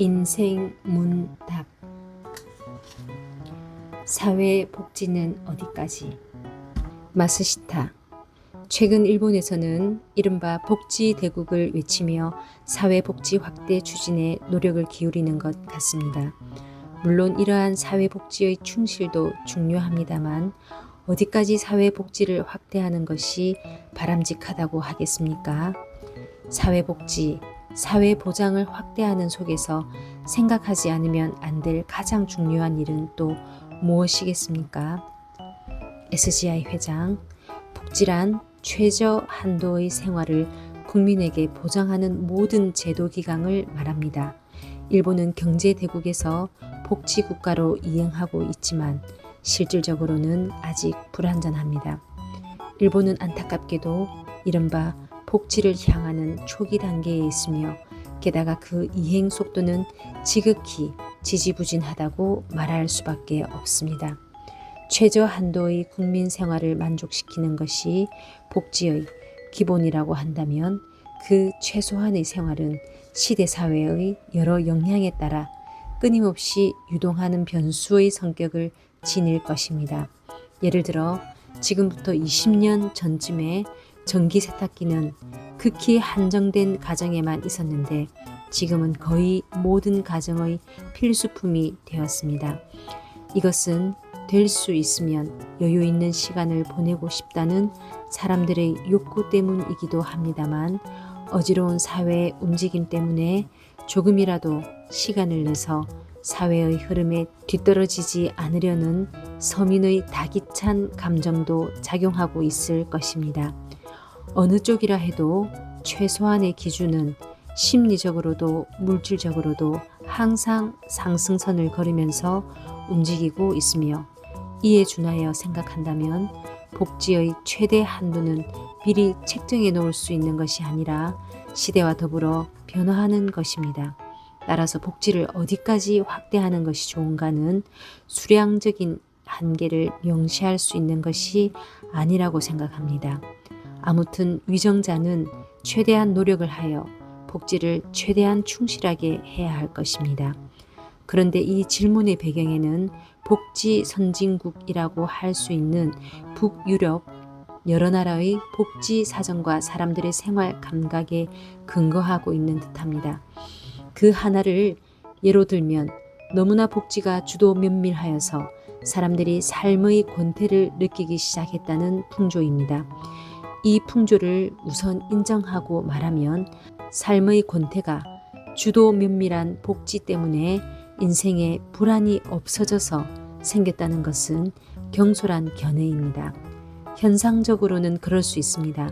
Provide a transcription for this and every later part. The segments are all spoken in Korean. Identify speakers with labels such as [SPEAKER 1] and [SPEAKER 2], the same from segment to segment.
[SPEAKER 1] 인생 문답 사회 복지는 어디까지? 마스시타 최근 일본에서는 이른바 복지 대국을 외치며 사회 복지 확대 추진에 노력을 기울이는 것 같습니다. 물론 이러한 사회 복지의 충실도 중요합니다만 어디까지 사회 복지를 확대하는 것이 바람직하다고 하겠습니까? 사회 복지, 사회 보장을 확대하는 속에서 생각하지 않으면 안 될 가장 중요한 일은 또 무엇이겠습니까? SGI 회장, 복지란 최저 한도의 생활을 국민에게 보장하는 모든 제도 기강을 말합니다. 일본은 경제 대국에서 복지 국가로 이행하고 있지만 실질적으로는 아직 불완전합니다. 일본은 안타깝게도 이른바 복지를 향하는 초기 단계에 있으며 게다가 그 이행 속도는 지극히 지지부진하다고 말할 수밖에 없습니다. 최저 한도의 국민 생활을 만족시키는 것이 복지의 기본이라고 한다면 그 최소한의 생활은 시대 사회의 여러 영향에 따라 끊임없이 유동하는 변수의 성격을 지닐 것입니다. 예를 들어 지금부터 20년 전쯤에 전기 세탁기는 극히 한정된 가정에만 있었는데 지금은 거의 모든 가정의 필수품이 되었습니다. 이것은 될 수 있으면 여유 있는 시간을 보내고 싶다는 사람들의 욕구 때문이기도 합니다만 어지러운 사회의 움직임 때문에 조금이라도 시간을 내서 사회의 흐름에 뒤떨어지지 않으려는 서민의 다기찬 감정도 작용하고 있을 것입니다. 어느 쪽이라 해도 최소한의 기준은 심리적으로도 물질적으로도 항상 상승선을 걸으면서 움직이고 있으며 이에 준하여 생각한다면 복지의 최대 한도는 미리 책정해 놓을 수 있는 것이 아니라 시대와 더불어 변화하는 것입니다. 따라서 복지를 어디까지 확대하는 것이 좋은가는 수량적인 한계를 명시할 수 있는 것이 아니라고 생각합니다. 아무튼 위정자는 최대한 노력을 하여 복지를 최대한 충실하게 해야 할 것입니다. 그런데 이 질문의 배경에는 복지 선진국이라고 할 수 있는 북유럽 여러 나라의 복지 사정과 사람들의 생활 감각에 근거하고 있는 듯합니다. 그 하나를 예로 들면 너무나 복지가 주도 면밀하여서 사람들이 삶의 권태를 느끼기 시작했다는 풍조입니다. 이 풍조를 우선 인정하고 말하면 삶의 권태가 주도 면밀한 복지 때문에 인생에 불안이 없어져서 생겼다는 것은 경솔한 견해입니다. 현상적으로는 그럴 수 있습니다.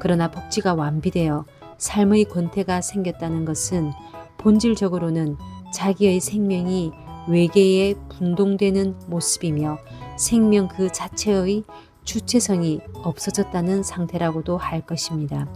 [SPEAKER 1] 그러나 복지가 완비되어 삶의 권태가 생겼다는 것은 본질적으로는 자기의 생명이 외계에 분동되는 모습이며 생명 그 자체의 주체성이 없어졌다는 상태라고도 할 것입니다.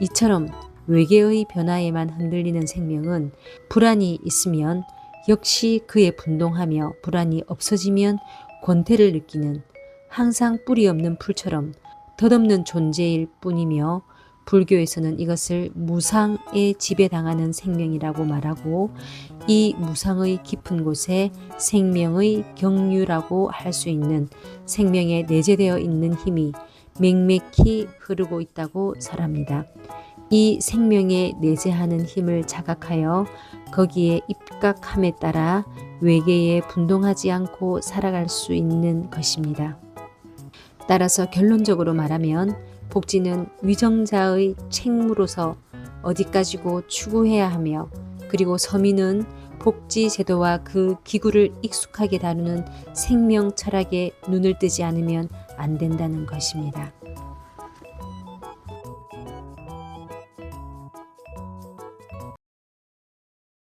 [SPEAKER 1] 이처럼 외계의 변화에만 흔들리는 생명은 불안이 있으면 역시 그에 분동하며 불안이 없어지면 권태를 느끼는 항상 뿌리 없는 풀처럼 덧없는 존재일 뿐이며 불교에서는 이것을 무상에 지배당하는 생명이라고 말하고 이 무상의 깊은 곳에 생명의 경유라고 할 수 있는 생명에 내재되어 있는 힘이 맹맥히 흐르고 있다고 설합니다. 이 생명에 내재하는 힘을 자각하여 거기에 입각함에 따라 외계에 분동하지 않고 살아갈 수 있는 것입니다. 따라서 결론적으로 말하면 복지는 위정자의 책무로서 어디까지고 추구해야 하며 그리고 서민은 복지 제도와 그 기구를 익숙하게 다루는 생명 철학에 눈을 뜨지 않으면 안 된다는 것입니다.